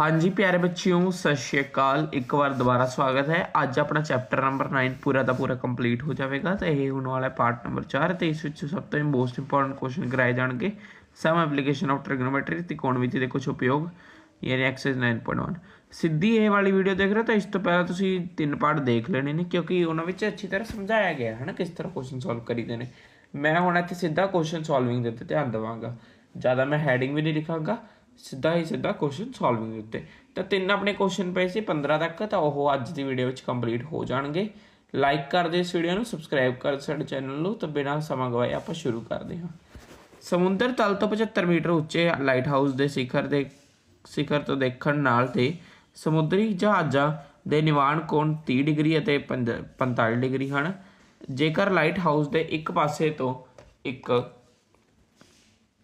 ਹਾਂਜੀ, ਪਿਆਰੇ ਬੱਚਿਓ, ਸਤਿ ਸ਼੍ਰੀ ਅਕਾਲ। ਇੱਕ ਵਾਰ ਦੁਬਾਰਾ ਸਵਾਗਤ ਹੈ। ਅੱਜ ਆਪਣਾ ਚੈਪਟਰ ਨੰਬਰ 9 ਪੂਰਾ ਦਾ ਪੂਰਾ ਕੰਪਲੀਟ ਹੋ ਜਾਵੇਗਾ ਤੇ ਇਹ ਹੁਣ ਵਾਲਾ ਪਾਰਟ ਨੰਬਰ 4 ਤੇ ਇਸ ਵਿੱਚ ਸਭ ਤੋਂ ਮੋਸਟ ਇੰਪੋਰਟੈਂਟ ਕੁਐਸਚਨ ਕਰਾਏ ਜਾਣਗੇ। ਸਮ ਐਪਲੀਕੇਸ਼ਨ ਆਫ ਟ੍ਰਿਗਨੋਮੈਟਰੀ ਤ੍ਰਿਕੋਣਮਿਤੀ ਦੇ ਕੁਝ ਉਪਯੋਗ, ਯਾਨੀ ਐਕਸਰਸਾਈਜ਼ 9.1 ਸਿੱਧੀ ਇਹ ਵਾਲੀ ਵੀਡੀਓ ਦੇਖ ਰਹੇ ਹੋ ਤਾਂ ਇਸ ਤੋਂ ਪਹਿਲਾਂ ਤੁਸੀਂ ਤਿੰਨ ਪਾਰਟ ਦੇਖ ਲੈਣੇ ਨੇ, ਕਿਉਂਕਿ ਉਹਨਾਂ ਵਿੱਚ ਅੱਛੀ ਤਰ੍ਹਾਂ ਸਮਝਾਇਆ ਗਿਆ ਹੈ ਨਾ, ਕਿਸ ਤਰ੍ਹਾਂ ਕੁਐਸਚਨ ਸੋਲਵ ਕਰੀਦੇ ਨੇ। ਮੈਂ ਹੁਣ ਇੱਥੇ ਸਿੱਧਾ ਕੁਐਸਚਨ ਸੋਲਵਿੰਗ ਦੇ ਉੱਤੇ ਧਿਆਨ ਦੇਵਾਂਗਾ। ਜ਼ਿਆਦਾ ਮੈਂ ਹੈਡਿੰਗ ਵੀ ਨਹੀਂ ਲਿਖਾਂਗਾ। ਸਿੱਧਾ ਹੀ ਸਿੱਧਾ ਕੁਐਸਚਨ ਸੋਲਵਿੰਗ ਦੇ ਉੱਤੇ। ਤਾਂ ਤਿੰਨ ਆਪਣੇ ਕੁਐਸਚਨ ਪਏ ਸੀ 15 ਤੱਕ, ਤਾਂ ਉਹ ਅੱਜ ਦੀ ਵੀਡੀਓ ਵਿੱਚ ਕੰਪਲੀਟ ਹੋ ਜਾਣਗੇ। ਲਾਈਕ ਕਰ ਦਿਓ ਇਸ ਵੀਡੀਓ ਨੂੰ ਸਬਸਕ੍ਰਾਈਬ ਕਰ ਸਾਡੇ ਚੈਨਲ ਨੂੰ, ਤਾਂ ਬਿਨਾਂ ਸਮਾਂ ਗਵਾਏ ਆਪਾਂ ਸ਼ੁਰੂ ਕਰਦੇ ਹਾਂ। ਸਮੁੰਦਰ ਤਲ ਤੋਂ 75 ਮੀਟਰ ਉੱਚੇ ਲਾਈਟ ਹਾਊਸ ਦੇ ਸਿਖਰ ਦੇ ਸਿਖਰ ਤੋਂ ਦੇਖਣ ਨਾਲ ਤੇ ਸਮੁੰਦਰੀ ਜਹਾਜ਼ਾਂ ਦੇ ਨਿਵਾਣ ਕੋਣ 30 ਡਿਗਰੀ ਅਤੇ ਪੰਜ- 45 ਡਿਗਰੀ ਹਨ। ਜੇਕਰ ਲਾਈਟ ਹਾਊਸ ਦੇ ਇੱਕ ਪਾਸੇ ਤੋਂ ਇੱਕ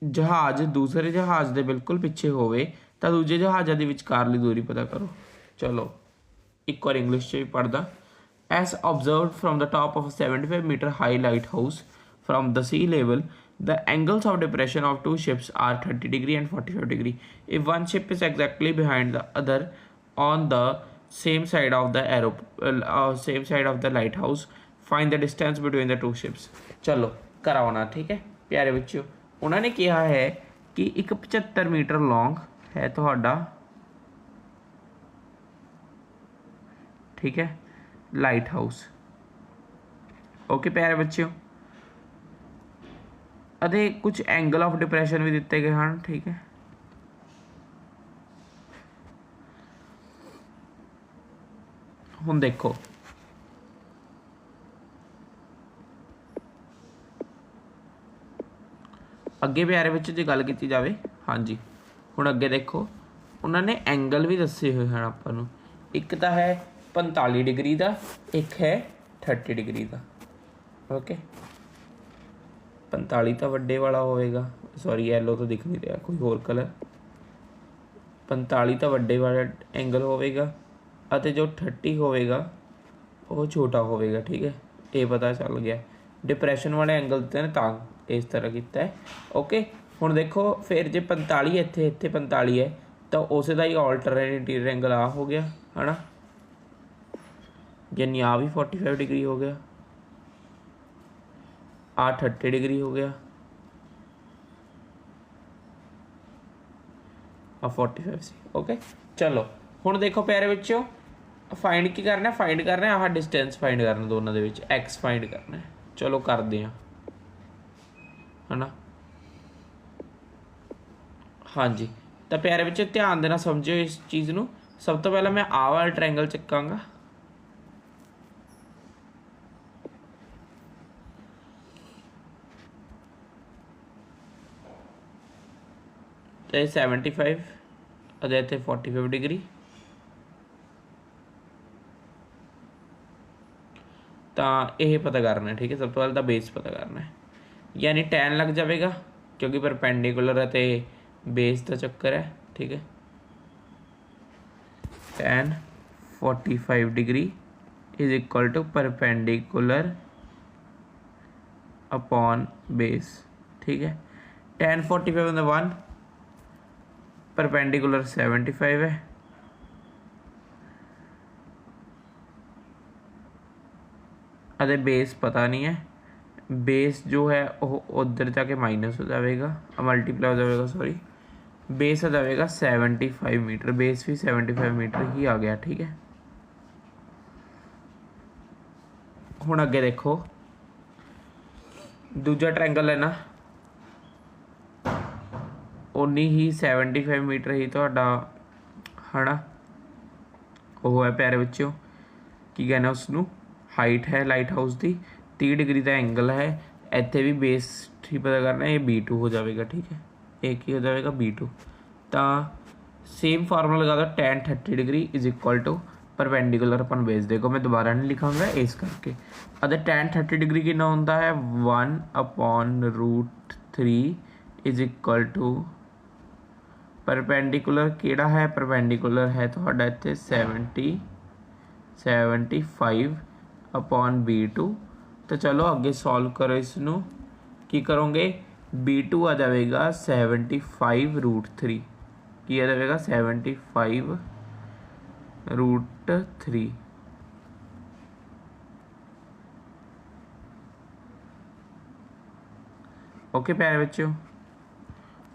ਜਹਾਜ਼ ਦੂਸਰੇ ਜਹਾਜ਼ ਦੇ ਬਿਲਕੁਲ ਪਿੱਛੇ ਹੋਵੇ ਤਾਂ ਦੂਜੇ ਜਹਾਜ਼ਾਂ ਦੇ ਵਿਚਕਾਰਲੀ ਦੂਰੀ ਪਤਾ ਕਰੋ ਚਲੋ ਇੱਕ ਵਾਰ ਇੰਗਲਿਸ਼ ਚ ਵੀ ਪੜਦਾ as observed from the top of a 75 meter high lighthouse from the sea level the angles of depression of two ships are 30 degree and 45 degree if one ship is exactly behind the other on the same side of the aero uh, same side of the lighthouse find the distance between the two ships ਚਲੋ ਕਰਾਉਣਾ ਠੀਕ ਹੈ ਪਿਆਰੇ ਬੱਚਿਓ ਉਹਨਾਂ ਨੇ ਕਿਹਾ ਹੈ ਕਿ ਇੱਕ 75 ਮੀਟਰ ਲੌਂਗ ਹੈ ਤੁਹਾਡਾ। ਠੀਕ ਹੈ? ਲਾਈਟ ਹਾਊਸ ਓਕੇ ਪਿਆਰੇ ਬੱਚਿਓ। ਅਤੇ ਕੁਝ ਐਂਗਲ ਆਫ ਡਿਪਰੈਸ਼ਨ ਵੀ ਦਿੱਤੇ ਗਏ ਹਨ, ਠੀਕ ਹੈ? ਹੁਣ ਦੇਖੋ। ਅੱਗੇ ਪਿਆਰੇ ਵਿੱਚ ਜੇ ਗੱਲ ਕੀਤੀ ਜਾਵੇ, ਹਾਂਜੀ। ਹੁਣ ਅੱਗੇ ਦੇਖੋ, ਉਹਨਾਂ ਨੇ ਐਂਗਲ ਵੀ ਦੱਸੇ ਹੋਏ ਹਨ ਆਪਾਂ ਨੂੰ। ਇੱਕ ਤਾਂ ਹੈ 45 ਡਿਗਰੀ ਦਾ, ਇੱਕ ਹੈ 30 ਡਿਗਰੀ ਦਾ। ਓਕੇ 45 ਤਾਂ ਵੱਡੇ ਵਾਲਾ ਹੋਵੇਗਾ। ਸੌਰੀ yellow ਤਾਂ ਦਿਖ ਨਹੀਂ ਰਿਹਾ, ਕੋਈ ਹੋਰ ਕਲਰ 45 ਤਾਂ ਵੱਡੇ ਵਾਲਾ ਐਂਗਲ ਹੋਵੇਗਾ ਅਤੇ ਜੋ 30 ਹੋਵੇਗਾ, ਉਹ ਛੋਟਾ ਹੋਵੇਗਾ, ਠੀਕ ਹੈ? ਇਹ ਪਤਾ ਚੱਲ ਗਿਆ। ਡਿਪਰੈਸ਼ਨ ਵਾਲੇ ਐਂਗਲ ਤੇ ਨਾ ਤਾਂ। ਇਸ ਤਰ੍ਹਾਂ ਕੀਤਾ ਹੈ। ਓਕੇ ਹੁਣ ਦੇਖੋ, ਫਿਰ ਜੇ 45 ਇੱਥੇ ਇੱਥੇ 45 ਹੈ, ਤਾਂ ਉਸੇ ਦਾ ਹੀ ਆਲਟਰਨੇਟਿਵ ਐਂਗਲ ਆ ਹੋ ਗਿਆ, ਹਨਾ? ਯਾਨੀ ਆ ਵੀ 45 ਡਿਗਰੀ ਹੋ ਗਿਆ। ਆ 30 ਡਿਗਰੀ ਹੋ ਗਿਆ। ਆ 45 ਸੀ ਓਕੇ ਚਲੋ, ਹੁਣ ਦੇਖੋ ਪਿਆਰੇ ਬੱਚਿਓ ਫਾਈਂਡ ਕੀ ਕਰਨਾ ਫਾਈਂਡ ਕਰਨਾ ਆਹ ਡਿਸਟੈਂਸ ਫਾਈਂਡ ਕਰਨਾ ਦੋਨਾਂ ਦੇ ਵਿੱਚ, x ਫਾਈਂਡ ਕਰਨਾ ਚਲੋ, ਕਰਦੇ ਹਾਂ। ਹਨਾ? ਹਾਂਜੀ। ਤਾਂ ਪਿਆਰੇ ਬੱਚੇ, ਧਿਆਨ ਦੇਣਾ, ਸਮਝਿਓ ਇਸ ਚੀਜ਼ ਨੂੰ। ਸਭ ਤੋਂ ਪਹਿਲਾਂ ਮੈਂ ਆਹ ਵਾਲਾ ਟ੍ਰਾਇੰਗਲ ਚੱਕਾਂਗਾ। ਤੇ 75 ਅਤੇ ਇੱਥੇ 45 ਡਿਗਰੀ। ਤਾਂ ਇਹ ਪਤਾ ਕਰਨਾ ਹੈ ਠੀਕ ਹੈ? ਸਭ ਤੋਂ ਪਹਿਲਾਂ ਤਾਂ ਬੇਸ ਪਤਾ ਕਰਨਾ ਹੈ। ਯਾਨੀ tan ਲੱਗ ਜਾਵੇਗਾ ਕਿਉਂਕਿ ਪਰਪੈਂਡੀਕੂਲਰ ਹੈ ਤੇ ਬੇਸ ਦਾ ਚੱਕਰ ਹੈ ਠੀਕ ਹੈ tan 45 degree is equal to perpendicular upon base ਠੀਕ ਹੈ tan 45 on the 1 perpendicular 75 ਹੈ ਅਤੇ ਬੇਸ ਪਤਾ ਨਹੀਂ ਹੈ ਬੇਸ ਜੋ ਹੈ ਉਹ ਉਧਰ ਜਾ ਕੇ ਮਾਈਨਸ ਹੋ ਜਾਵੇਗਾ ਮਲਟੀਪਲਾਈ ਹੋ ਜਾਵੇਗਾ ਸੌਰੀ ਬੇਸ ਆ ਜਾਵੇਗਾ 75 ਮੀਟਰ ਬੇਸ ਵੀ 75 ਮੀਟਰ ਹੀ ਆ ਗਿਆ, ਠੀਕ ਹੈ? ਹੁਣ ਅੱਗੇ ਦੇਖੋ। ਦੂਜਾ ਟ੍ਰਾਇੰਗਲ ਹੈ ਨਾ। ਉਨੀ ਹੀ 75 ਮੀਟਰ ਹੀ ਤੁਹਾਡਾ, ਹਨਾ? ਉਹ ਹੈ ਪੈਰ ਵਿੱਚੋਂ ਕੀ ਕਹਿੰਦੇ ਉਸ ਨੂੰ ਹਾਈਟ ਹੈ ਲਾਈਟ ਹਾਊਸ ਦੀ। 30 ਡਿਗਰੀ ਦਾ ਐਂਗਲ ਹੈ ਇੱਥੇ ਵੀ ਬੇਸ ਠੀਕ ਪਤਾ ਕਰਨਾ ਇਹ B2 ਹੋ ਜਾਵੇਗਾ ਠੀਕ ਹੈ ਇਹ ਕੀ ਹੋ ਜਾਵੇਗਾ B2 ਤਾਂ ਸੇਮ ਫਾਰਮੂਲਾ ਲਗਾ ਦੋ tan 30 degree is equal to perpendicular upon base ਦੇਖੋ ਮੈਂ ਦੁਬਾਰਾ ਨਹੀਂ ਲਿਖਾਂਗਾ ਇਸ ਕਰਕੇ ਅਤੇ tan 30 ਡਿਗਰੀ ਕਿੰਨਾ ਹੁੰਦਾ ਹੈ 1 upon root 3 is equal to perpendicular ਕਿਹੜਾ ਹੈ ਪਰਪੈਂਡੀਕੂਲਰ ਹੈ ਤੁਹਾਡਾ ਇੱਥੇ 70 75 ਅਪਨ b2 ਤਾਂ ਚਲੋ ਅੱਗੇ ਸੋਲਵ ਕਰੋ ਇਸ ਨੂੰ ਕੀ ਕਰੋਗੇ? B2 ਆ ਜਾਵੇਗਾ 75 ਰੂਟ 3 ਕੀ ਆ ਜਾਵੇਗਾ? 75 ਰੂਟ 3 ਓਕੇ ਪਿਆਰੇ ਬੱਚਿਓ।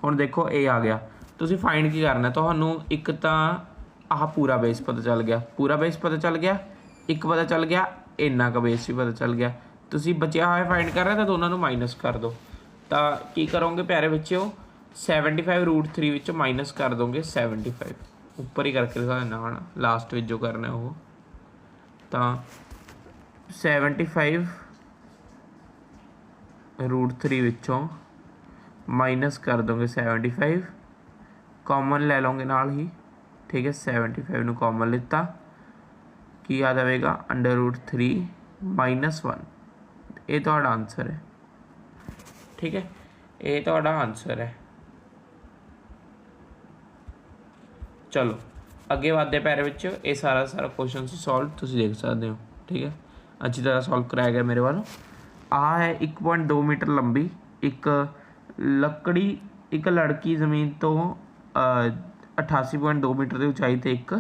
ਹੁਣ ਦੇਖੋ ਇਹ ਆ ਗਿਆ। ਤੁਸੀਂ ਫਾਈਂਡ ਕੀ ਕਰਨਾ? ਤੁਹਾਨੂੰ ਇੱਕ ਤਾਂ ਆਹ ਪੂਰਾ ਬੇਸ ਪਤਾ ਚੱਲ ਗਿਆ। ਪੂਰਾ ਬੇਸ ਪਤਾ ਚੱਲ ਗਿਆ? ਇੱਕ ਪਤਾ ਚੱਲ ਗਿਆ? ਇੰਨਾ ਕੁ ਬੇਸ ਵੀ ਪਤਾ ਚੱਲ ਗਿਆ। ਤੁਸੀਂ ਬਚਿਆ ਹੋਇਆ ਫਾਈਂਡ ਕਰ ਰਹੇ ਤਾਂ ਦੋਨਾਂ ਨੂੰ ਮਾਈਨਸ ਕਰ ਦਿਓ। ਤਾਂ ਕੀ ਕਰੋਗੇ ਪਿਆਰੇ ਬੱਚਿਓ? 75 ਰੂਟ 3 ਵਿੱਚੋਂ ਮਾਈਨਸ ਕਰ ਦੋਗੇ 75 ਉੱਪਰ ਹੀ ਕਰਕੇ ਦਿਖਾ ਦੇਣਾ ਹਣਾ ਲਾਸਟ ਵਿੱਚ ਜੋ ਕਰਨਾ ਉਹ। ਤਾਂ 75 ਰੂਟ 3 ਵਿੱਚੋਂ ਮਾਈਨਸ ਕਰ ਦੋਗੇ 75 ਕਾਮਨ ਲੈ ਲਓਗੇ ਨਾਲ ਹੀ। ਠੀਕ ਹੈ 75 ਨੂੰ ਕਾਮਨ ਲਿੱਤਾ। ਕੀ ਆ ਜਾਵੇਗਾ? ਅੰਡਰ ਰੂਟ 3 ਮਾਈਨਸ 1 ਇਹ ਤੁਹਾਡਾ ਆਨਸਰ ਹੈ। ਠੀਕ ਹੈ? ਇਹ ਤੁਹਾਡਾ ਆਨਸਰ ਹੈ। ਚਲੋ ਅੱਗੇ ਵੱਧਦੇ ਪੈਰ ਵਿੱਚ ਇਹ ਸਾਰਾ ਸਾਰਾ ਕੁਐਸਚਨ ਸੋਲਵ ਤੁਸੀਂ ਦੇਖ ਸਕਦੇ ਹੋ। ਠੀਕ ਹੈ? ਅੱਛੀ ਤਰ੍ਹਾਂ ਸੋਲਵ ਕਰਾਇਆ ਗਿਆ ਮੇਰੇ ਵੱਲੋਂ। ਆ ਹੈ 1.2 ਮੀਟਰ ਲੰਬੀ ਇੱਕ ਲੱਕੜੀ ਇੱਕ ਲੜਕੀ ਜ਼ਮੀਨ ਤੋਂ ਅ, 88.2 ਮੀਟਰ ਦੀ ਉਚਾਈ ਤੇ ਇੱਕ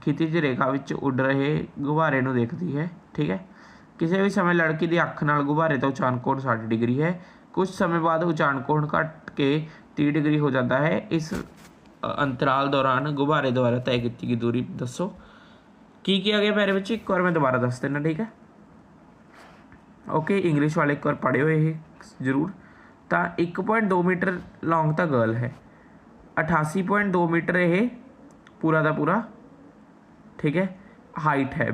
ਖਿਤਿਜ ਰੇਖਾ ਵਿੱਚ ਉੱਡ ਰਹੇ ਗੁਬਾਰੇ ਨੂੰ ਦੇਖਦੀ ਹੈ। ਠੀਕ ਹੈ? ਕਿਸੇ ਵੀ ਸਮੇਂ ਲੜਕੀ ਦੀ ਅੱਖ ਨਾਲ ਗੁਬਾਰੇ ਦਾ ਉਚਾਨ ਕੋਣ 60 ਡਿਗਰੀ ਹੈ। ਕੁਝ ਸਮੇਂ ਬਾਅਦ ਉਚਾਨ ਕੋਣ ਘਟ ਕੇ 30 ਡਿਗਰੀ ਹੋ ਜਾਂਦਾ ਹੈ। ਇਸ ਅ, ਅੰਤਰਾਲ ਦੌਰਾਨ ਗੁਬਾਰੇ ਦੁਆਰਾ ਤੈਅ ਕੀਤੀ ਗਈ ਦੂਰੀ ਦੱਸੋ। ਕੀ ਕੀ ਗਿਆ ਮੇਰੇ ਵਿੱਚ? ਇੱਕ ਵਾਰ ਮੈਂ ਦੁਬਾਰਾ ਦੱਸ ਦਿੰਦਾ ਠੀਕ ਹੈ? ਓਕੇ ਇੰਗਲਿਸ਼ ਵਾਲੇ ਇੱਕ ਵਾਰ ਪੜ੍ਹਿਓ ਇਹ ਜ਼ਰੂਰ। ਤਾਂ 1.2 ਮੀਟਰ ਲੌਂਗ ਤਾਂ ਗਰਲ ਹੈ। 88.2 ਮੀਟਰ ਇਹ ਪੂਰਾ ਦਾ ਪੂਰਾ ਠੀਕ ਹੈ? ਹਾਈਟ ਹੈ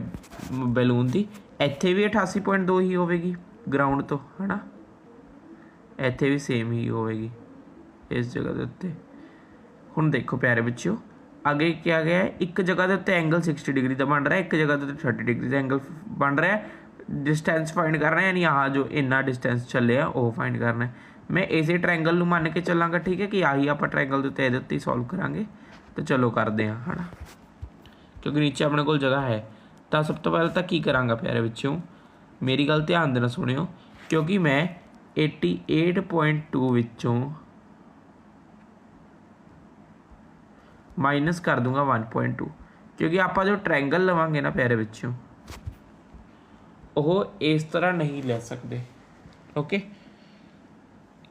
ਬੈਲੂਨ ਦੀ। ਇੱਥੇ ਵੀ 88.2 ਹੀ ਹੋਵੇਗੀ ਗਰਾਊਂਡ ਤੋਂ, ਹਨਾ? ਇੱਥੇ ਵੀ ਸੇਮ ਹੀ ਹੋਵੇਗੀ ਇਸ ਜਗ੍ਹਾ ਦੇ ਉੱਤੇ। ਹੁਣ ਦੇਖੋ ਪਿਆਰੇ ਬੱਚਿਓ, ਅੱਗੇ ਕੀ ਆ ਗਿਆ ਇੱਕ ਜਗ੍ਹਾ ਦੇ ਉੱਤੇ ਐਂਗਲ 60 ਡਿਗਰੀ ਦਾ ਬਣ ਰਿਹਾ, ਇੱਕ ਜਗ੍ਹਾ ਦੇ ਉੱਤੇ 30 ਡਿਗਰੀ ਦਾ ਐਂਗਲ ਬਣ ਰਿਹਾ। ਡਿਸਟੈਂਸ ਫਾਈਂਡ ਕਰਨਾ ਹੈ, ਯਾਨੀ ਆਹ ਜੋ ਇੰਨਾ ਡਿਸਟੈਂਸ ਚੱਲਿਆ, ਉਹ ਫਾਈਂਡ ਕਰਨਾ ਹੈ। ਮੈਂ ਇਸੇ ਟ੍ਰਾਇੰਗਲ ਨੂੰ ਮੰਨ ਕੇ ਚੱਲਾਂਗਾ, ਠੀਕ ਹੈ ਕਿ ਆਹੀ ਆਪਾਂ ਟ੍ਰਾਇੰਗਲ ਦੇ ਉੱਤੇ ਇਹਦੇ ਉੱਤੇ ਸੋਲਵ ਕਰਾਂਗੇ। ਤਾਂ ਚਲੋ ਕਰਦੇ ਹਾਂ, ਹਨਾ? ਕਿਉਂਕਿ ਨੀਚੇ ਆਪਣੇ ਕੋਲ ਜਗ੍ਹਾ ਹੈ। ਤਾਂ ਸਭ ਤੋਂ ਪਹਿਲਾਂ ਤਾਂ ਕੀ ਕਰਾਂਗਾ ਪਿਆਰੇ ਬੱਚਿਓ ਮੇਰੀ ਗੱਲ ਧਿਆਨ ਦੇਣਾ ਸੁਣਿਓ, ਕਿਉਂਕਿ ਮੈਂ 88.2 ਵਿੱਚੋਂ ਮਾਈਨਸ ਕਰ ਦੂੰਗਾ 1.2 ਕਿਉਂਕਿ ਆਪਾਂ ਜੋ ਟ੍ਰਾਇੰਗਲ ਲਵਾਂਗੇ ਨਾ ਪਿਆਰੇ ਵਿੱਚੋਂ, ਉਹ ਇਸ ਤਰ੍ਹਾਂ ਨਹੀਂ ਲੈ ਸਕਦੇ ਓਕੇ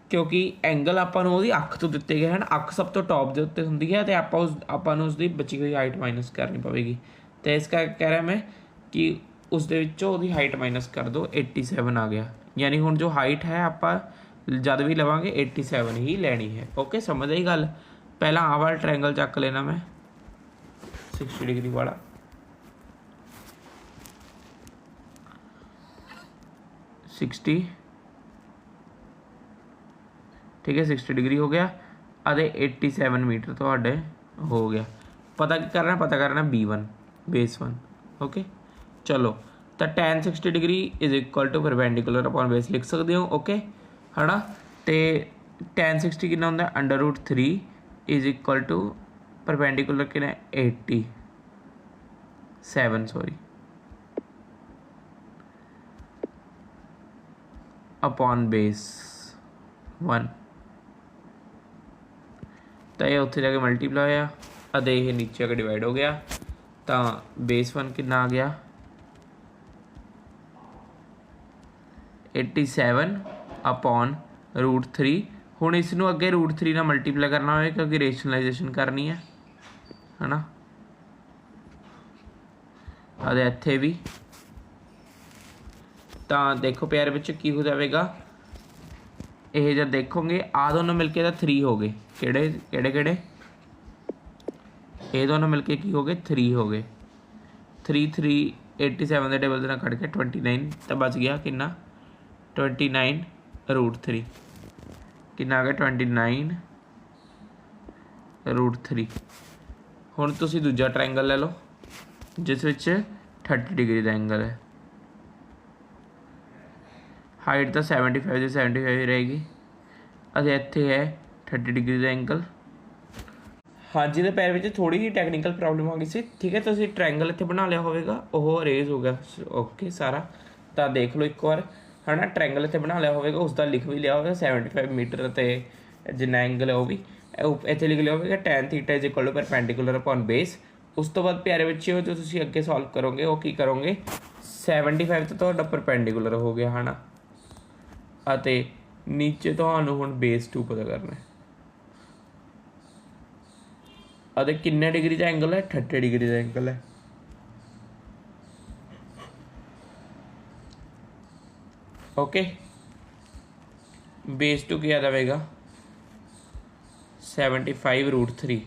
ਕਿਉਂਕਿ ਐਂਗਲ ਆਪਾਂ ਨੂੰ ਉਹਦੀ ਅੱਖ ਤੋਂ ਦਿੱਤੇ ਗਏ ਹਨ, ਅੱਖ ਸਭ ਤੋਂ ਟੌਪ ਦੇ ਉੱਤੇ ਹੁੰਦੀ ਹੈ ਤੇ ਆਪਾਂ ਉਸ, ਆਪਾਂ ਨੂੰ ਉਸ ਦੀ ਬਚੀ ਹੋਈ ਹਾਈਟ ਮਾਈਨਸ ਕਰਨੀ ਪਵੇਗੀ। ਤੇ ਇਸ ਕਰਕੇ ਕਹਿ ਰਿਹਾ ਮੈਂ ਕਿ ਉਸ ਦੇ ਵਿੱਚੋਂ ਉਹਦੀ ਹਾਈਟ ਮਾਈਨਸ ਕਰ ਦਿਓ 87 ਆ ਗਿਆ। ਯਾਨੀ ਹੁਣ ਜੋ ਹਾਈਟ ਹੈ, ਆਪਾਂ ਜਦ ਵੀ ਲਵਾਂਗੇ 87 ਹੀ ਲੈਣੀ ਹੈ। ਓਕੇ ਸਮਝ ਆਈ ਗੱਲ? ਪਹਿਲਾਂ ਆਹ ਵਾਲਾ ਟ੍ਰਾਇੰਗਲ ਚੱਕ ਲੈਣਾ ਮੈਂ। 60 ਡਿਗਰੀ ਵਾਲਾ। ਸਿਕਸਟੀ ਠੀਕ ਹੈ 60 ਡਿਗਰੀ ਹੋ ਗਿਆ। ਅਤੇ 87 ਮੀਟਰ ਤੁਹਾਡੇ ਹੋ ਗਿਆ। ਪਤਾ ਕੀ ਕਰਨਾ? ਪਤਾ ਕਰਨਾ b1 ਬੇਸ 1 ਓਕੇ ਚਲੋ ਤਾਂ tan 60 degree is equal to perpendicular upon base ਲਿਖ ਸਕਦੇ ਹੋ ਓਕੇ ਹਨਾ ਤੇ tan 60 ਕਿੰਨਾ ਹੁੰਦਾ under root 3 is equal to perpendicular ਕਿੰਨਾ 80 7 ਸੌਰੀ upon ਬੇਸ 1 ਤਾਂ ਇਹ ਉੱਥੇ ਜਾ ਕੇ ਮਲਟੀਪਲਾਈ ਹੋਇਆ ਅਤੇ ਇਹ ਨੀਚੇ ਆ ਕੇ ਡਿਵਾਈਡ ਹੋ ਗਿਆ ਤਾਂ ਬੇਸ 1 ਕਿੰਨਾ ਆ ਗਿਆ? 87 upon root 3 ਹੁਣ ਇਸ ਨੂੰ ਅੱਗੇ root 3 ਨਾਲ ਮਲਟੀਪਲਾਈ ਕਰਨਾ ਹੋਵੇ ਕਿਉਂਕਿ ਰੇਸ਼ਨਲਾਈਜੇਸ਼ਨ ਕਰਨੀ ਹੈ, ਹਨਾ? ਅਤੇ ਇੱਥੇ ਵੀ। ਤਾਂ ਦੇਖੋ ਪਿਆਰ ਵਿੱਚ ਕੀ ਹੋ ਜਾਵੇਗਾ? ਇਹ ਜਦ ਦੇਖੋਗੇ ਆ ਦੋਨੋਂ ਮਿਲ ਕੇ ਤਾਂ 3 ਹੋ ਗਏ। ਕਿਹੜੇ ਕਿਹੜੇ ਕਿਹੜੇ? ਇਹ ਦੋਨੋਂ ਮਿਲ ਕੇ ਕੀ ਹੋ ਗਏ? 3 ਹੋ ਗਏ। 3 3 87 ਦੇ ਟੇਬਲ ਦੇ ਨਾਲ ਕੱਢ ਕੇ 29 ਤਾਂ ਬਚ ਗਿਆ ਕਿੰਨਾ? 29 ਰੂਟ 3 ਕਿੰਨਾ ਆ ਗਿਆ? 29 ਰੂਟ 3 ਹੁਣ ਤੁਸੀਂ ਦੂਜਾ ਟ੍ਰਾਇੰਗਲ ਲੈ ਲਓ, ਜਿਸ ਵਿੱਚ 30 ਡਿਗਰੀ ਦਾ ਐਂਗਲ ਹੈ। ਹਾਈਟ ਤਾਂ 75 ਦੀ 75 ਹੀ ਰਹੇਗੀ। ਅਤੇ ਇੱਥੇ ਹੈ 30 ਡਿਗਰੀ ਦਾ ਐਂਗਲ ਹਾਂਜੀ ਦੇ ਪੈਰ ਵਿੱਚ ਥੋੜੀ ਜਿਹੀ ਟੈਕਨੀਕਲ ਪ੍ਰੋਬਲਮ ਆ ਗਈ ਸੀ। ਠੀਕ ਹੈ, ਤੁਸੀਂ ਟ੍ਰਾਇੰਗਲ ਇੱਥੇ ਬਣਾ ਲਿਆ ਹੋਵੇਗਾ। ਉਹ ਅਰੇਂਜ ਹੋ ਗਿਆ। ਓਕੇ ਸਾਰਾ। ਤਾਂ ਦੇਖ ਲਓ ਇੱਕ ਵਾਰ। ਹਨਾ ਟ੍ਰਾਇੰਗਲ ਇੱਥੇ ਬਣਾ ਲਿਆ ਹੋਵੇਗਾ। ਉਸ ਦਾ ਲਿਖ ਵੀ ਲਿਆ ਹੋਵੇਗਾ। 75 ਮੀਟਰ ਤੇ ਜਿੰਨਾ ਐਂਗਲ ਹੈ ਉਹ ਵੀ। ਉਪ- ਇੱਥੇ ਲਿਖ ਲਿਆ ਹੋਵੇਗਾ tan theta is equal to perpendicular upon base ਉਸ ਤੋਂ ਬਾਅਦ ਪਿਆਰੇ ਬੱਚਿਓ, ਜੋ ਤੁਸੀਂ ਅੱਗੇ ਸੋਲਵ ਕਰੋਗੇ, ਉਹ ਕੀ ਕਰੋਗੇ? 75 ਤਾਂ ਤੁਹਾਡਾ ਪਰਪੈਂਡੀਕੂਲਰ ਹੋ ਗਿਆ, ਹਨਾ। ਅਤੇ ਨੀਚੇ ਤੁਹਾਨੂੰ ਹੁਣ ਬੇਸ 2 ਪਤਾ ਕਰਨਾ ਹੈ। ਅਤੇ ਕਿੰਨੇ ਡਿਗਰੀ ਦਾ ਐਂਗਲ ਹੈ? 30 ਡਿਗਰੀ ਦਾ ਐਂਗਲ ਹੈ। ਓਕੇ ਬੇਸ 2 ਕੀ ਆ ਜਾਵੇਗਾ 75 ਰੂਟ 3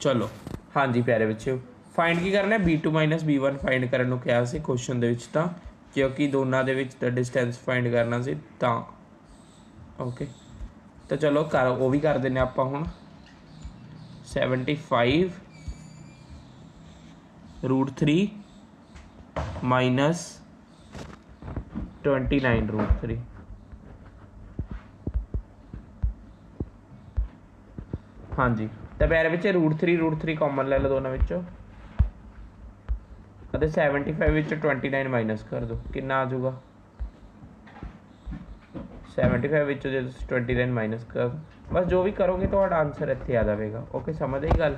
ਚਲੋ। ਹਾਂਜੀ, ਪਿਆਰੇ ਬੱਚਿਓ। ਫਾਈਂਡ ਕੀ ਕਰਨਾ ਹੈ? B2 b1 ਫਾਈਂਡ ਕਰਨ ਨੂੰ ਕਿਹਾ ਸੀ ਕੁਐਸਚਨ ਦੇ ਵਿੱਚ ਤਾਂ। ਕਿਉਂਕਿ ਦੋਨਾਂ ਦੇ ਵਿੱਚ ਦਾ ਡਿਸਟੈਂਸ ਫਾਈਂਡ ਕਰਨਾ ਸੀ, ਤਾਂ ਓਕੇ ਤਾਂ ਚਲੋ ਕਰ ਉਹ ਵੀ ਕਰ ਦਿੰਨੇ ਆਪਾਂ ਹੁਣ। 75 ਰੂਟ 3 ਮਾਈਨਸ 29 ਰੂਟ 3 ਹਾਂਜੀ। ਤਾਂ ਪੈਰ ਵਿੱਚ ਰੂਟ 3 ਰੂਟ 3 ਕਾਮਨ ਲੈ ਲਓ ਦੋਨਾਂ ਵਿੱਚੋਂ। ਅਤੇ 75 ਵਿੱਚੋਂ 29 ਮਾਈਨਸ ਕਰ ਦਿਓ। ਕਿੰਨਾ ਆ ਜਾਊਗਾ? 75 ਵਿੱਚੋਂ ਜੇ ਤੁਸੀਂ 29 ਮਾਈਨਸ ਕਰ, ਬਸ ਜੋ ਵੀ ਕਰੋਗੇ ਤੁਹਾਡਾ ਆਨਸਰ ਇੱਥੇ ਆ ਜਾਵੇਗਾ। ਓਕੇ ਸਮਝਦੇ ਹੀ ਗੱਲ?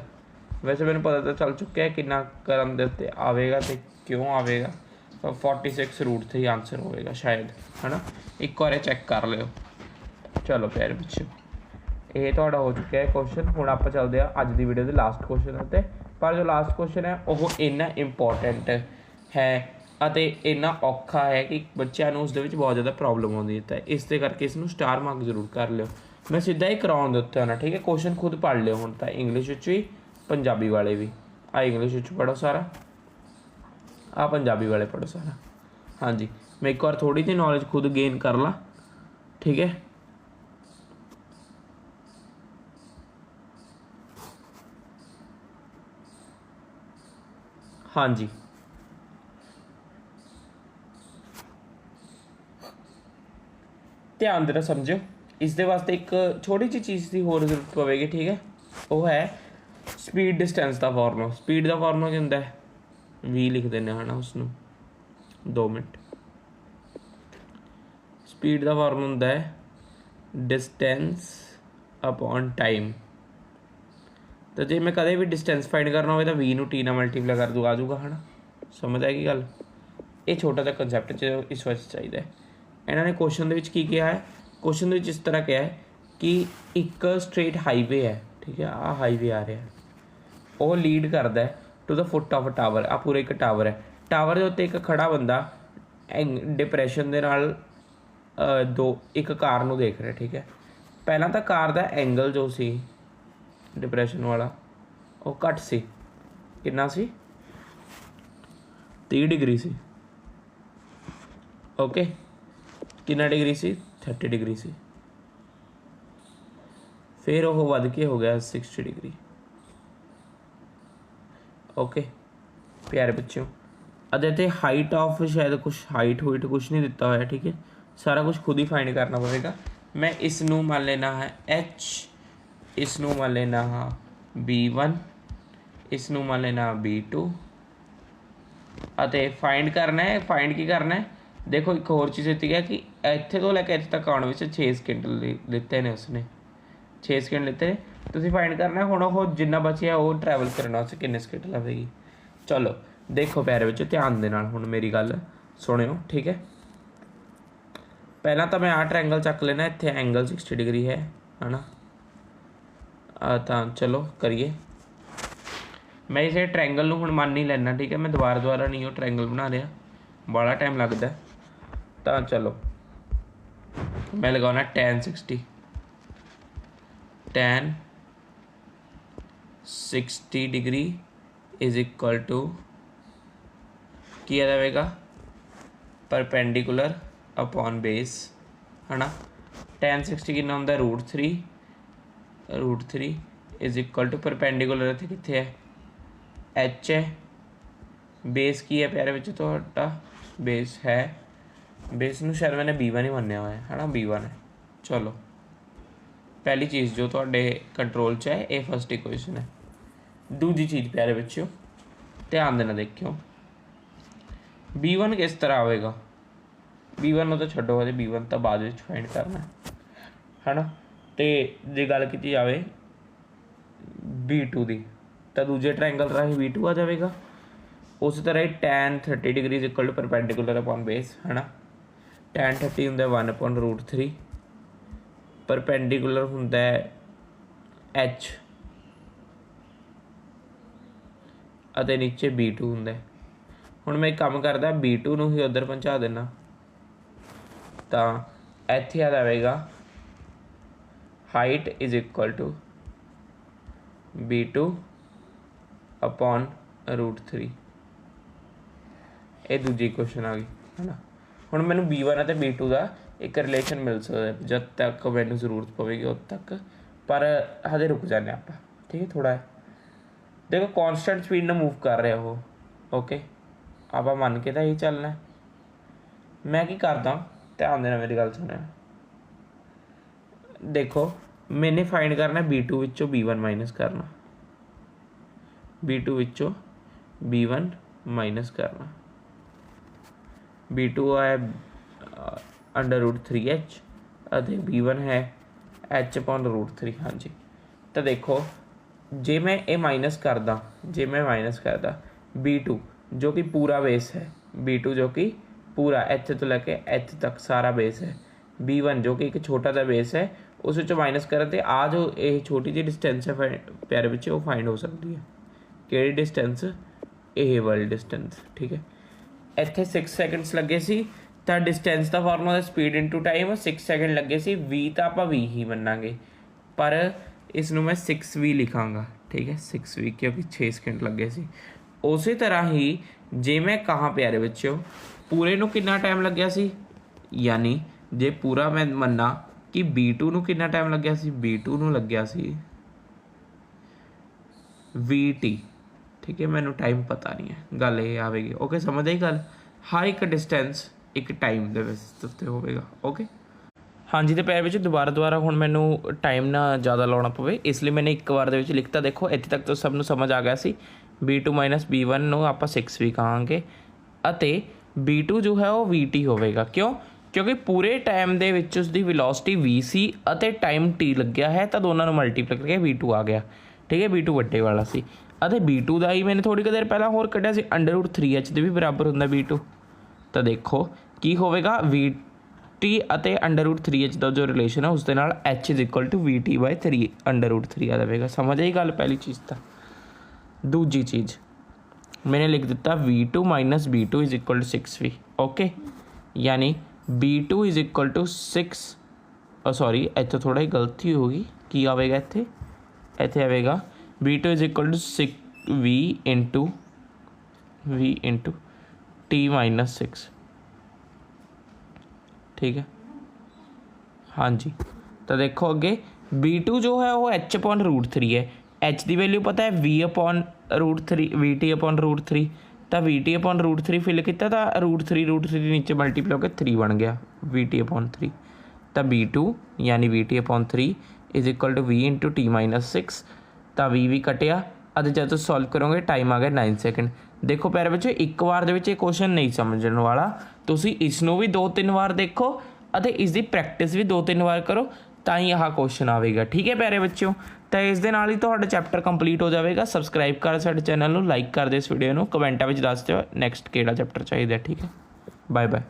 ਵੈਸੇ ਮੈਨੂੰ ਪਤਾ ਤਾਂ ਚੱਲ ਚੁੱਕਿਆ ਕਿੰਨਾ ਕਰਨ ਦੇ ਉੱਤੇ ਆਵੇਗਾ ਤੇ ਕਿਉਂ ਆਵੇਗਾ। ਤਾਂ 46 ਰੂਟ 3 ਆਨਸਰ ਹੋਵੇਗਾ ਸ਼ਾਇਦ, ਹਨਾ? ਇੱਕ ਵਾਰ ਚੈੱਕ ਕਰ ਲਿਓ। ਚਲੋ ਪਿਆਰੇ ਬੱਚਿਓ ਇਹ ਤੁਹਾਡਾ ਹੋ ਚੁੱਕਿਆ ਹੈ ਕੁਐਸਚਨ ਹੁਣ ਆਪਾਂ ਚੱਲਦੇ ਆ ਅੱਜ ਦੀ ਵੀਡੀਓ ਦੇ ਲਾਸਟ ਕੁਐਸਚਨ ਉੱਤੇ ਪਰ ਜੋ ਲਾਸਟ ਕੁਐਸਚਨ ਹੈ, ਉਹ ਇੰਨਾ ਇੰਪੋਰਟੈਂਟ ਹੈ। ਅਤੇ ਇੰਨਾ ਔਖਾ ਹੈ ਕਿ ਬੱਚਿਆਂ ਨੂੰ ਉਸ ਦੇ ਵਿੱਚ ਬਹੁਤ ਜ਼ਿਆਦਾ ਪ੍ਰੋਬਲਮ ਆਉਂਦੀ ਹੈ। ਤਾਂ ਇਸ ਦੇ ਕਰਕੇ ਇਸ ਨੂੰ ਸਟਾਰ ਮਾਰਕ ਜ਼ਰੂਰ ਕਰ ਲਿਓ। ਮੈਂ ਸਿੱਧਾ ਹੀ ਕਰਾਉਣ ਦੇ ਉੱਤੇ ਆਉਣਾ, ਠੀਕ ਹੈ? ਕੁਐਸਚਨ ਖੁਦ ਪੜ੍ਹ ਲਿਓ ਹੁਣ ਤਾਂ ਇੰਗਲਿਸ਼ ਵਿੱਚ ਵੀ, ਪੰਜਾਬੀ ਵਾਲੇ ਵੀ। ਆ ਇੰਗਲਿਸ਼ ਵਿੱਚ ਪੜੋ ਸਾਰਾ। ਆ ਪੰਜਾਬੀ ਵਾਲੇ ਪੜੋ ਸਾਰਾ। ਹਾਂਜੀ। ਮੈਂ ਇੱਕ ਵਾਰ ਥੋੜੀ ਜਿਹੀ ਨੌਲੇਜ ਖੁਦ ਗੇਨ ਕਰ ਲਾਂ, ਠੀਕ ਹੈ? ਹਾਂਜੀ। ਧਿਆਨ ਦੇਣਾ ਸਮਝਿਓ। ਇਸ ਦੇ ਵਾਸਤੇ ਇੱਕ ਛੋਟੀ ਜਿਹੀ ਚੀਜ਼ ਦੀ ਹੋਰ ਜ਼ਰੂਰਤ ਪਵੇਗੀ, ਠੀਕ ਹੈ? ਉਹ ਹੈ ਸਪੀਡ ਡਿਸਟੈਂਸ ਦਾ ਫਾਰਮੂਲਾ ਸਪੀਡ ਦਾ ਫਾਰਮੂਲਾ ਕੀ ਹੁੰਦਾ ਹੈ? v ਲਿਖ ਦਿੰਦੇ ਹਾਂ ਨਾ ਉਸ ਨੂੰ 2 ਮਿੰਟ। ਸਪੀਡ ਦਾ ਫਾਰਮੂਲਾ ਹੁੰਦਾ ਹੈ ਡਿਸਟੈਂਸ ਅਪਨ ਟਾਈਮ ਤਾਂ ਜੇ ਮੈਂ ਕਦੇ ਵੀ ਡਿਸਟੈਂਸ ਫਾਈਂਡ ਕਰਨਾ ਹੋਵੇ ਤਾਂ v ਨੂੰ t ਨਾਲ ਮਲਟੀਪਲਾਈ ਕਰ ਦੂ, ਆ ਜਾਊਗਾ ਹਨਾ? ਸਮਝ ਆਏਗੀ ਗੱਲ? ਇਹ ਛੋਟਾ ਜਿਹਾ ਕਨਸੈਪਟ ਚ ਇਸ ਵਾਸਤੇ ਚਾਹੀਦਾ ਹੈ। ਇਹਨਾਂ ਨੇ ਕੁਐਸਚਨ ਦੇ ਵਿੱਚ ਕੀ ਕਿਹਾ ਹੈ? ਕੁਐਸਚਨ ਦੇ ਵਿੱਚ ਇਸ ਤਰ੍ਹਾਂ ਕਿਹਾ ਹੈ ਕਿ ਇੱਕ ਸਟ੍ਰੇਟ ਹਾਈਵੇ ਹੈ, ਠੀਕ ਹੈ ਆ ਹਾਈਵੇ ਆ ਰਿਹਾ। ਉਹ ਲੀਡ ਕਰਦਾ ਹੈ to the foot of tower ਆ ਪੂਰਾ ਇੱਕ ਟਾਵਰ ਹੈ। ਟਾਵਰ ਦੇ ਉੱਤੇ ਇੱਕ ਖੜਾ ਬੰਦਾ ਡਿਪਰੈਸ਼ਨ ਦੇ ਨਾਲ ਦੋ, ਇੱਕ ਕਾਰ ਨੂੰ ਦੇਖ ਰਿਹਾ, ਠੀਕ ਹੈ। ਪਹਿਲਾਂ ਤਾਂ ਕਾਰ ਦਾ ਐਂਗਲ ਜੋ ਸੀ ਡਿਪਰੈਸ਼ਨ ਵਾਲਾ, ਉਹ ਘੱਟ ਸੀ। ਕਿੰਨਾ ਸੀ? 30 ਡਿਗਰੀ ਸੀ। ਓਕੇ ਕਿੰਨਾ ਡਿਗਰੀ ਸੀ? 30 ਡਿਗਰੀ ਸੀ। ਫਿਰ ਉਹ ਵੱਧ ਕੇ ਹੋ ਗਿਆ 60 ਡਿਗਰੀ। ਓਕੇ ਪਿਆਰੇ ਬੱਚਿਓ ਅਤੇ ਤੇ ਹਾਈਟ ਆਫ ਸ਼ਾਇਦ ਕੁਝ ਹਾਈਟ ਹੋਈਟ ਕੁਝ ਨਹੀਂ ਦਿੱਤਾ ਹੋਇਆ, ਠੀਕ ਹੈ? ਸਾਰਾ ਕੁਝ ਖੁਦ ਹੀ ਫਾਈਂਡ ਕਰਨਾ ਪਵੇਗਾ। ਮੈਂ ਇਸ ਨੂੰ ਮੰਨ ਲੈਣਾ ਹੈ h ਇਸ ਨੂੰ ਮੰਨ ਲੈਣਾ ਹਾਂ b1 ਇਸ ਨੂੰ ਮੰਨ ਲੈਣਾ b2 ਅਤੇ ਫਾਈਂਡ ਕਰਨਾ ਹੈ ਫਾਈਂਡ ਕੀ ਕਰਨਾ ਹੈ? ਦੇਖੋ ਇੱਕ ਹੋਰ ਚੀਜ਼ ਦਿੱਤੀ ਹੈ ਕਿ ਇੱਥੇ ਤੋਂ ਲੈ ਕੇ ਇੱਥੇ ਤੱਕ ਆਉਣ ਵਿੱਚ 6 ਸਕਿੰਟ ਲਿ- ਲਿੱਤੇ ਨੇ ਉਸਨੇ। 6 ਸਕਿੰਟ ਲਿੱਤੇ ਨੇ। ਤੁਸੀਂ ਫਾਈਂਡ ਕਰਨਾ ਹੁਣ ਉਹ ਜਿੰਨਾ ਬਚਿਆ ਉਹ ਟਰੈਵਲ ਕਰਨਾ, ਉਸ ਕਿੰਨੇ ਸਕਿੰਟ ਲਵੇਗੀ ਚਲੋ, ਦੇਖੋ ਪੈਰ ਵਿੱਚ ਧਿਆਨ ਦੇ ਨਾਲ ਹੁਣ ਮੇਰੀ ਗੱਲ ਸੁਣਿਓ, ਠੀਕ ਹੈ? ਪਹਿਲਾਂ ਤਾਂ ਮੈਂ ਆਹ ਟ੍ਰਾਇੰਗਲ ਚੱਕ ਲੈਣਾ, ਇੱਥੇ ਐਂਗਲ 60 ਡਿਗਰੀ ਹੈ, ਹਨਾ? ਆ ਤਾਂ ਚਲੋ ਕਰੀਏ। ਮੈਂ ਇਸੇ ਟ੍ਰਾਇੰਗਲ ਨੂੰ ਹੁਣ ਮੰਨ ਨਹੀਂ ਲੈਣਾ ਠੀਕ ਹੈ? ਮੈਂ ਦੁਬਾਰਾ ਦੁਬਾਰਾ ਨਹੀਂ ਉਹ ਟ੍ਰਾਇੰਗਲ ਬਣਾ ਰਿਹਾ। ਬੜਾ ਟਾਈਮ ਲੱਗਦਾ। ਤਾਂ ਚਲੋ। ਮੈਂ ਲਗਾਉਣਾ tan 60 tan 60 degree is equal to ਕੀ ਆ ਜਾਵੇਗਾ? ਪਰਪੈਂਡੀਕੂਲਰ ਅਪਨ ਬੇਸ ਹਨਾ? tan 60 ਕਿੰਨਾ ਹੁੰਦਾ? Root 3 root 3 is equal to perpendicular ਇੱਥੇ ਕਿੱਥੇ ਹੈ? H ਹੈ। ਬੇਸ ਕੀ ਹੈ? ਪਿਆਰੇ ਵਿੱਚ ਤੁਹਾਡਾ ਬੇਸ ਹੈ। ਬੇਸ ਨੂੰ ਸ਼ਾਇਦ ਮੈंने b1 ਹੀ ਮੰਨਿਆ ਹੋਇਆ ਹੈ। ਹਨਾ? B1 ਹੈ। ਚਲੋ। ਪਹਿਲੀ ਚੀਜ਼ ਜੋ ਤੁਹਾਡੇ ਕੰਟਰੋਲ 'ਚ ਹੈ, ਇਹ ਫਸਟ ਇਕੁਏਸ਼ਨ ਹੈ। ਦੂਜੀ ਚੀਜ਼ ਪਿਆਰੇ ਬੱਚਿਓ, ਧਿਆਨ ਦੇਣਾ ਦੇਖਿਓ। B1 ਕਿਸ ਤਰ੍ਹਾਂ ਆਵੇਗਾ? B1 ਨੂੰ ਤਾਂ ਛੱਡੋ, ਹਜੇ b1 ਤਾਂ ਬਾਅਦ ਵਿੱਚ ਫਾਈਂਡ ਕਰਨਾ ਹੈ। ਹਨਾ? ਤੇ ਜੇ ਗੱਲ ਕੀਤੀ ਜਾਵੇ b2 ਦੀ, ਤਾਂ ਦੂਜੇ ਟ੍ਰਾਇੰਗਲ ਰਾਹੀਂ b2 ਆ ਜਾਵੇਗਾ। ਉਸੇ ਤਰ੍ਹਾਂ ਹੀ tan 30 degree equal to perpendicular upon base ਹਨਾ? Tan 30 ਹੁੰਦਾ 1 ਅਪਨ ਰੂਟ 3 ਪਰਪੈਂਡੀਕੂਲਰ ਹੁੰਦਾ ਹੈ h ਅਤੇ ਨੀਚੇ b2 ਹੁੰਦਾ ਹੁਣ ਮੈਂ ਇੱਕ ਕੰਮ ਕਰਦਾ b2 ਨੂੰ ਹੀ ਉਧਰ ਪਹੁੰਚਾ ਦੇਣਾ ਤਾਂ ਇੱਥੇ ਆ ਜਾਵੇਗਾ। height is equal to b2 upon root 3 ਇਹ ਦੂਜੀ ਕੁਐਸਚਨ ਆ ਗਈ ਹੈ ਨਾ ਹੁਣ ਮੈਨੂੰ b1 ਅਤੇ b2 ਦਾ ਇੱਕ ਰਿਲੇਸ਼ਨ ਮਿਲ ਸਕਦਾ ਜਦ ਤੱਕ ਮੈਨੂੰ ਜ਼ਰੂਰਤ ਪਵੇਗੀ ਉਦ ਤੱਕ। ਪਰ ਹਜੇ ਰੁਕ ਜਾਂਦੇ ਆਪਾਂ, ਠੀਕ ਹੈ ਥੋੜਾ ਦੇਖੋ ਕਨਸਟੈਂਟ ਸਪੀਡ ਨਾਲ ਮੂਵ ਕਰ ਰਿਹਾ ਉਹ ਓਕੇ ਆਪਾਂ ਮੰਨ ਕੇ ਤਾਂ ਇਹੀ ਚੱਲਣਾ ਮੈਂ ਕੀ ਕਰਦਾ ਧਿਆਨ ਦੇਣਾ ਮੇਰੀ ਗੱਲ ਸੁਣਿਆ ਦੇਖੋ, ਮੈਨੇ ਫਾਈਂਡ ਕਰਨਾ b2 ਵਿੱਚੋਂ b1 ਮਾਈਨਸ ਕਰਨਾ। B2 ਵਿੱਚੋਂ b1 ਮਾਈਨਸ ਕਰਨਾ। B2 ਹੈ ਅੰਡਰ ਰੂਟ 3h ਅਤੇ b1 ਹੈ, h upon ਰੂਟ 3 ਹਾਂਜੀ। ਤਾਂ ਦੇਖੋ, ਜੇ ਮੈਂ ਇਹ ਮਾਈਨਸ ਕਰਦਾ, ਜੇ ਮੈਂ ਮਾਈਨਸ ਕਰਦਾ b2 ਜੋ ਕਿ ਪੂਰਾ ਬੇਸ ਹੈ b2 ਜੋ ਕਿ ਪੂਰਾ h ਤੋਂ ਲੈ ਕੇ h ਤੱਕ ਸਾਰਾ ਬੇਸ ਹੈ b1 ਜੋ ਕਿ ਇੱਕ ਛੋਟਾ ਜਿਹਾ ਬੇਸ ਹੈ, ਉਸ ਵਿੱਚੋਂ ਮਾਈਨਸ ਕਰਨ ਤੇ ਆ ਜੋ ਇਹ ਛੋਟੀ ਜਿਹੀ ਡਿਸਟੈਂਸ ਹੈ ਫਾਈ- ਪਿਆਰੇ ਵਿੱਚ ਉਹ ਫਾਈਂਡ ਹੋ ਸਕਦੀ ਹੈ। ਕਿਹੜੀ ਡਿਸਟੈਂਸ ਇਹ ਵਾਲੀ ਡਿਸਟੈਂਸ ਠੀਕ ਹੈ। ਇੱਥੇ 6 ਸੈਕਿੰਡਸ ਲੱਗੇ ਸੀ, ਤਾਂ ਡਿਸਟੈਂਸ ਦਾ formula speed into time 6 second ਲੱਗੇ ਸੀ, v ਤਾਂ ਆਪਾਂ v ਹੀ ਮੰਨਾਂਗੇ। ਪਰ ਇਸ ਨੂੰ ਮੈਂ 6v ਲਿਖਾਂਗਾ, ਠੀਕ ਹੈ? 6v ਕਿਉਂਕਿ 6 ਸੈਕਿੰਡ ਲੱਗੇ ਸੀ। ਉਸੇ ਤਰ੍ਹਾਂ ਹੀ ਜੇ ਮੈਂ ਕਹਾਂ ਪਿਆਰੇ ਬੱਚਿਓ, ਪੂਰੇ ਨੂੰ ਕਿੰਨਾ ਟਾਈਮ ਲੱਗਿਆ ਸੀ? ਯਾਨੀ ਜੇ ਪੂਰਾ ਮੈਂ ਮੰਨਾ ਕਿ b2 ਨੂੰ ਕਿੰਨਾ ਟਾਈਮ ਲੱਗਿਆ ਸੀ? B2 ਨੂੰ ਲੱਗਿਆ ਸੀ। Vt ਠੀਕ ਹੈ, ਮੈਨੂੰ ਟਾਈਮ ਪਤਾ ਨਹੀਂ ਹੈ। ਗੱਲ ਇਹ ਆਵੇਗੀ। ਓਕੇ ਸਮਝ ਆਈ ਗੱਲ? ਹਰ ਇੱਕ ਡਿਸਟੈਂਸ ਇੱਕ ਟਾਈਮ ਦੇ ਵਿੱਚ ਉੱਤੇ ਹੋਵੇਗਾ। ਓਕੇ ਹਾਂਜੀ, ਤੇ ਪੈਰ ਵਿੱਚ ਦੁਬਾਰਾ ਦੁਬਾਰਾ ਹੁਣ ਮੈਨੂੰ ਟਾਈਮ ਨਾ ਜ਼ਿਆਦਾ ਲਾਉਣਾ ਪਵੇ। ਇਸ ਲਈ ਮੈਨੇ ਇੱਕ ਵਾਰ ਦੇ ਵਿੱਚ ਲਿਖਤਾ, ਦੇਖੋ, ਇੱਥੇ ਤੱਕ ਤਾਂ ਸਭ ਨੂੰ ਸਮਝ ਆ ਗਿਆ ਸੀ। B2 b1 ਨੂੰ ਆਪਾਂ 6 ਵੀ ਕਹਾਂਗੇ। ਅਤੇ b2 ਜੋ ਹੈ, ਉਹ vt ਹੋਵੇਗਾ। ਕਿਉਂ? ਕਿਉਂਕਿ ਪੂਰੇ ਟਾਈਮ ਦੇ ਵਿੱਚ ਉਸ ਦੀ ਵੈਲੋਸਿਟੀ v ਸੀ ਅਤੇ ਟਾਈਮ t ਲੱਗਿਆ ਹੈ, ਤਾਂ ਦੋਨਾਂ ਨੂੰ ਮਲਟੀਪਲਾਈ ਕਰਕੇ v2 ਆ ਗਿਆ। ਠੀਕ ਹੈ b2 ਵੱਡੇ ਵਾਲਾ ਸੀ। ਅਤੇ b2 ਦਾ ਹੀ ਮੈਨੇ ਥੋੜੀ ਕੁ ਦੇਰ ਪਹਿਲਾਂ ਹੋਰ ਕੱਢਿਆ ਸੀ √3h ਦੇ ਵੀ ਬਰਾਬਰ ਹੁੰਦਾ b2 ਤਾਂ ਦੇਖੋ, ਕੀ ਹੋਵੇਗਾ? Vt ਅਤੇ √3h ਦਾ ਜੋ ਰਿਲੇਸ਼ਨ ਹੈ ਉਸ ਦੇ ਨਾਲ h vt 3 √3 ਆ ਜਾਵੇਗਾ। ਸਮਝ ਆਈ ਗੱਲ ਪਹਿਲੀ ਚੀਜ਼ ਤਾਂ? ਦੂਜੀ ਚੀਜ਼, ਮੈਨੇ ਲਿਖ ਦਿੱਤਾ v2 b2 6v ਓਕੇ ਯਾਨੀ b2 6 ਸੌਰੀ ਇੱਥੇ ਥੋੜਾ ਹੀ ਗਲਤੀ ਹੋ ਗਈ। ਕੀ ਆਵੇਗਾ ਇੱਥੇ? ਇੱਥੇ ਆਵੇਗਾ b2 is equal to 6v into v into t minus 6 ਠੀਕ ਹੈ ਹਾਂਜੀ ਤਾਂ ਦੇਖੋ ਅੱਗੇ b2 ਜੋ ਹੈ ਉਹ h upon root 3 ਹੈ h ਦੀ ਵੈਲਿਊ ਪਤਾ ਹੈ v upon root 3 vt upon root 3 ਤਾਂ vt upon root 3 ਫਿਲ ਕੀਤਾ ਤਾਂ root 3 root 3 ਦੇ ਨੀਚੇ ਮਲਟੀਪਲਾਈ ਹੋ ਕੇ 3 ਬਣ ਗਿਆ vt upon 3 ਤਾਂ b2 ਯਾਨੀ vt upon 3 is equal to v into t minus 6 ਤਾਂ v ਵੀ ਕਟਿਆ ਅਤੇ ਜਦ ਤੁਸੀਂ ਸੋਲਵ ਕਰੋਗੇ ਟਾਈਮ ਆ ਗਿਆ 9 ਸੈਕਿੰਡ ਦੇਖੋ ਪਿਆਰੇ ਬੱਚੋ ਇੱਕ ਵਾਰ ਦੇ ਵਿੱਚ ਇਹ ਕੁਐਸਚਨ ਨਹੀਂ ਸਮਝਣ ਵਾਲਾ। ਤੁਸੀਂ ਇਸ ਨੂੰ ਵੀ ਦੋ ਤਿੰਨ ਵਾਰ ਦੇਖੋ ਅਤੇ ਇਸ ਦੀ ਪ੍ਰੈਕਟਿਸ ਵੀ ਦੋ ਤਿੰਨ ਵਾਰ ਕਰੋ, ਤਾਂ ਹੀ ਆਹ ਕੁਐਸਚਨ ਆਵੇਗਾ। ਠੀਕ ਹੈ ਪਿਆਰੇ ਬੱਚਿਓ? ਤਾਂ ਇਸ ਦੇ ਨਾਲ ਹੀ ਤੁਹਾਡਾ ਚੈਪਟਰ ਕੰਪਲੀਟ ਹੋ ਜਾਵੇਗਾ। ਸਬਸਕ੍ਰਾਈਬ ਕਰ ਸਾਡੇ ਚੈਨਲ ਨੂੰ ਲਾਈਕ ਕਰ ਦਿਓ ਇਸ ਵੀਡੀਓ ਨੂੰ। ਕਮੈਂਟਾਂ ਵਿੱਚ ਦੱਸ ਦਿਓ ਨੈਕਸਟ ਕਿਹੜਾ ਚੈਪਟਰ ਚਾਹੀਦਾ ਠੀਕ ਹੈ? Bye bye